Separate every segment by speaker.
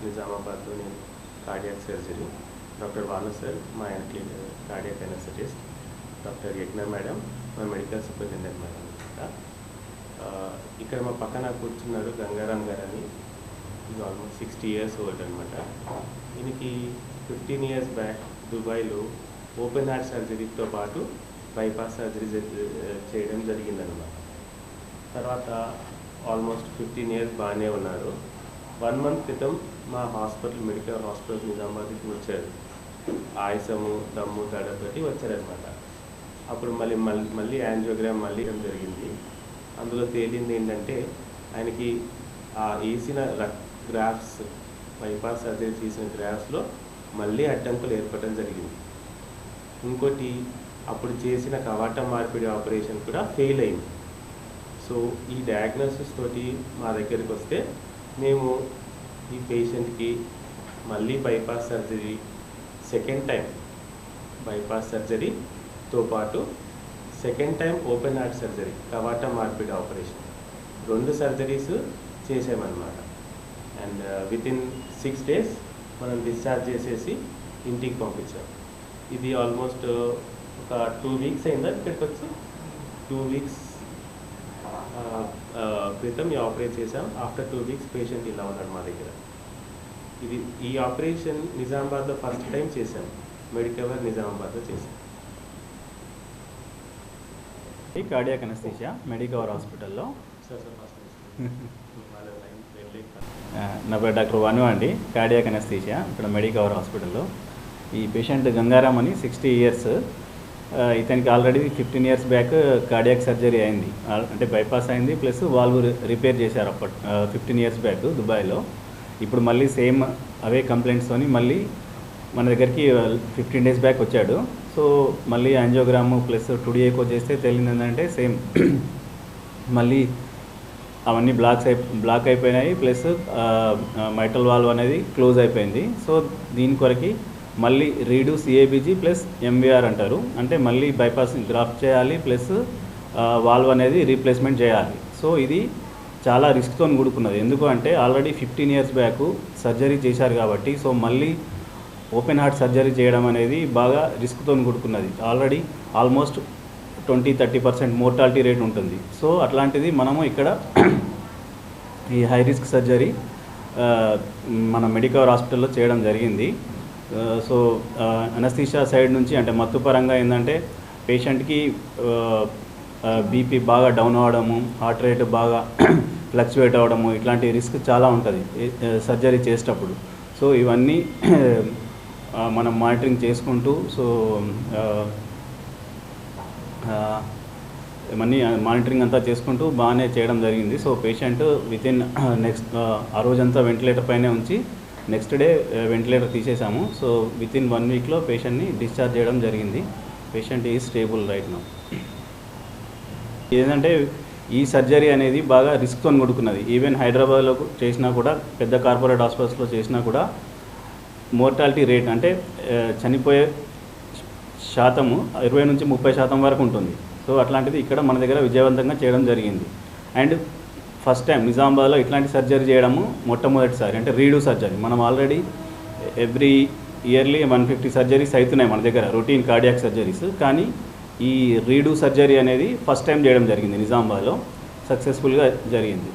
Speaker 1: నిజామాబాద్లో నేను cardiac surgery doctor Vanu sir మా ఆయన clinic cardiac anaesthetist doctor Yagna madam మా మెడికల్ సూపరింటెండెంట్ మేడం ఇక్కడ మా పక్కన కూర్చున్నారు గంగారాం గారు అని. ఇది ఆల్మోస్ట్ సిక్స్టీ ఇయర్స్ ఓల్డ్ అనమాట దీనికి ఫిఫ్టీన్ ఇయర్స్ బ్యాక్ దుబాయ్లో ఓపెన్ హార్ట్ సర్జరీతో పాటు బైపాస్ సర్జరీ చేయడం జరిగిందనమాట తర్వాత ఆల్మోస్ట్ ఫిఫ్టీన్ ఇయర్స్ బాగానే ఉన్నారు. వన్ మంత్ క్రితం మా హాస్పిటల్ మెడికల్ హాస్పిటల్ నిజామాబాద్కి వచ్చారు. ఆయాసము దమ్ము దడతోటి వచ్చారనమాట. అప్పుడు మళ్ళీ మళ్ళీ మళ్ళీ యాంజియోగ్రామ్ మళ్ళీ ఇవ్వడం జరిగింది. అందులో తేలింది ఏంటంటే ఆయనకి ఆ వేసిన గ్రాఫ్స్ బైపాస్ సర్జరీ చేసిన గ్రాఫ్స్లో మళ్ళీ అడ్డంకులు ఏర్పడడం జరిగింది. ఇంకోటి అప్పుడు చేసిన కవాటం మార్పిడి ఆపరేషన్ కూడా ఫెయిల్ అయింది. సో ఈ డయాగ్నోసిస్ తోటి మా దగ్గరికి వస్తే మేము ఈ పేషెంట్కి మళ్ళీ bypass surgery second time bypass సర్జరీతో పాటు second time open heart surgery కవాట మార్పిడి ఆపరేషన్ రెండు సర్జరీస్ చేసామన్నమాట. And with in six days మనం డిశ్చార్జ్ చేసేసి ఇంటికి పంపించాం. ఇది ఆల్మోస్ట్ uh, ఒక టూ వీక్స్ అయిందా ఇక్కడికి వచ్చి టూ వీక్స్ క్రితం ఈ ఆపరేట్ చేసాం ఆఫ్టర్ టూ వీక్స్ పేషెంట్ ఇలా ఉన్నాడు మా దగ్గర. ఇది ఈ ఆపరేషన్ నిజామాబాద్లో ఫస్ట్ టైం చేసాం మెడికవర్ నిజామాబాద్లో చేసాం
Speaker 2: ఈ కార్డియాక్ అనస్థీషియా మెడికవర్ హాస్పిటల్లో నా పేరు డాక్టర్ వను అండి. కార్డియాక్ అనస్థీషియా ఇక్కడ మెడికవర్ హాస్పిటల్లో ఈ పేషెంట్ గంగారాం అని సిక్స్టీ ఇయర్స్ ఇతనికి already fifteen years back cardiac surgery అయింది. అంటే బైపాస్ అయింది ప్లస్ వాల్వ్ రిపేర్ చేశారు అప్పట్ ఫిఫ్టీన్ ఇయర్స్ బ్యాక్ దుబాయ్లో. ఇప్పుడు మళ్ళీ సేమ్ అవే కంప్లైంట్స్తోని మళ్ళీ మన దగ్గరికి ఫిఫ్టీన్ డేస్ బ్యాక్ వచ్చాడు. సో మళ్ళీ angiogram plus two D echo చేస్తే తెలియదు ఏంటంటే సేమ్ మళ్ళీ అవన్నీ బ్లాక్స్ అయి బ్లాక్ అయిపోయినాయి ప్లస్ మైటల్ వాల్వ్ అనేది క్లోజ్ అయిపోయింది. సో దీని కొరకి మళ్ళీ రీడు సిఏబిజీ ప్లస్ ఎంవిఆర్ అంటారు. అంటే మళ్ళీ బైపాస్ గ్రాఫ్ చేయాలి ప్లస్ వాల్వ్ అనేది రీప్లేస్మెంట్ చేయాలి. సో ఇది చాలా రిస్క్తో కూడుకున్నది. ఎందుకు అంటే already fifteen years back surgery చేశారు కాబట్టి సో మళ్ళీ ఓపెన్ హార్ట్ సర్జరీ చేయడం అనేది బాగా రిస్క్తో కూడుకున్నది. Already almost twenty thirty percent mortality rate ఉంటుంది. సో అట్లాంటిది మనము ఇక్కడ ఈ హై రిస్క్ సర్జరీ మన మెడికవర్ హాస్పిటల్లో చేయడం జరిగింది. సో అనస్థీషియా సైడ్ నుంచి అంటే మత్తు పరంగా ఏంటంటే పేషెంట్కి బీపీ బాగా డౌన్ అవ్వడము హార్ట్ రేట్ బాగా ఫ్లక్చువేట్ అవ్వడము ఇట్లాంటి రిస్క్ చాలా ఉంటుంది సర్జరీ చేసేటప్పుడు. సో ఇవన్నీ మనం మానిటరింగ్ చేసుకుంటూ సో ఇవన్నీ మానిటరింగ్ అంతా చేసుకుంటూ బాగానే చేయడం జరిగింది. So patient within next ఆ రోజంతా వెంటిలేటర్ పైనే ఉంచి నెక్స్ట్ డే వెంటిలేటర్ తీసేసాము. సో విత్ ఇన్ వన్ వీక్లో పేషెంట్ని డిశ్చార్జ్ చేయడం జరిగింది. పేషెంట్ ఈజ్ స్టేబుల్ రైట్ నా. ఏంటంటే ఈ సర్జరీ అనేది బాగా రిస్క్తో కొడుకున్నది ఈవెన్ హైదరాబాద్లో చేసినా కూడా పెద్ద కార్పొరేట్ హాస్పిటల్స్లో చేసినా కూడా మోర్టాలిటీ రేట్ అంటే చనిపోయే శాతము ఇరవై నుంచి ముప్పై శాతం వరకు ఉంటుంది. సో అట్లాంటిది ఇక్కడ మన దగ్గర విజయవంతంగా చేయడం జరిగింది. అండ్ ఫస్ట్ టైం నిజామాబాద్లో ఇట్లాంటి సర్జరీ చేయడము మొట్టమొదటిసారి అంటే రీడు సర్జరీ. మనం already every yearly one fifty surgeries అవుతున్నాయి మన దగ్గర రొటీన్ కార్డియాక్ సర్జరీస్. కానీ ఈ రీడు సర్జరీ అనేది ఫస్ట్ టైం చేయడం జరిగింది నిజామాబాద్లో. సక్సెస్ఫుల్గా జరిగింది.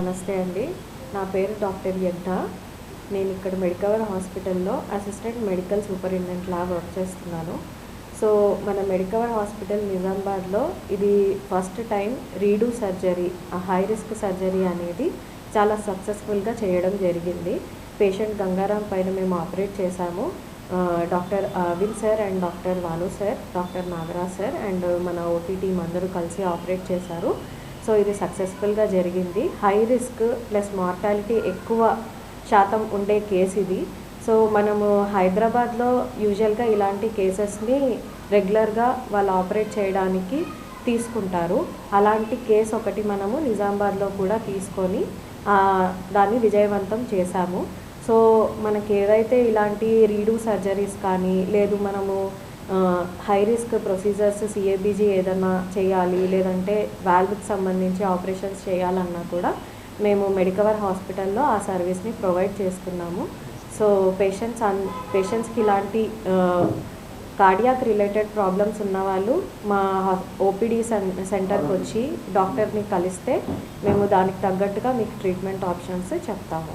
Speaker 3: నమస్తే అండి. నా పేరు డాక్టర్ యజ్ఞ. నేను ఇక్కడ మెడికవర్ హాస్పిటల్లో అసిస్టెంట్ మెడికల్ సూపరింటెండెంట్ లాగా వర్క్ చేస్తున్నాను. సో మన మెడికవర్ హాస్పిటల్ నిజామాబాద్లో ఇది ఫస్ట్ టైం రీడూ సర్జరీ ఆ హై రిస్క్ సర్జరీ అనేది చాలా సక్సెస్ఫుల్గా చేయడం జరిగింది. పేషెంట్ గంగారాం పైన మేము ఆపరేట్ చేశాము. Doctor Avin sir and doctor Vanu sir doctor Nagaraj sir and మన ఓటీ టీం అందరూ కలిసి ఆపరేట్ చేశారు. సో ఇది సక్సెస్ఫుల్గా జరిగింది. హై రిస్క్ ప్లస్ మార్టాలిటీ ఎక్కువ శాతం ఉండే కేసు ఇది. సో మనము హైదరాబాద్లో యూజువల్గా ఇలాంటి కేసెస్ని రెగ్యులర్గా వాళ్ళు ఆపరేట్ చేయడానికి తీసుకుంటారు. అలాంటి కేసు ఒకటి మనము నిజామాబాద్లో కూడా తీసుకొని దాన్ని విజయవంతం చేశాము. సో మనకి ఏదైతే ఇలాంటి రీడూ సర్జరీస్ కానీ లేదు మనము హై రిస్క్ ప్రొసీజర్స్ సిఏబీజీ ఏదన్నా చేయాలి లేదంటే వాల్వ్కి సంబంధించి ఆపరేషన్స్ చేయాలన్నా కూడా మేము మెడికవర్ హాస్పిటల్లో ఆ సర్వీస్ని ప్రొవైడ్ చేస్తున్నాము సో పేషెంట్స్ అన్ పేషెంట్స్కి ఇలాంటి కార్డియాక్ రిలేటెడ్ ప్రాబ్లమ్స్ ఉన్న వాళ్ళు మా ఓపీడీ సెంటర్కి వచ్చి డాక్టర్ని కలిస్తే మేము దానికి తగ్గట్టుగా మీకు ట్రీట్మెంట్ ఆప్షన్స్ చెప్తాము.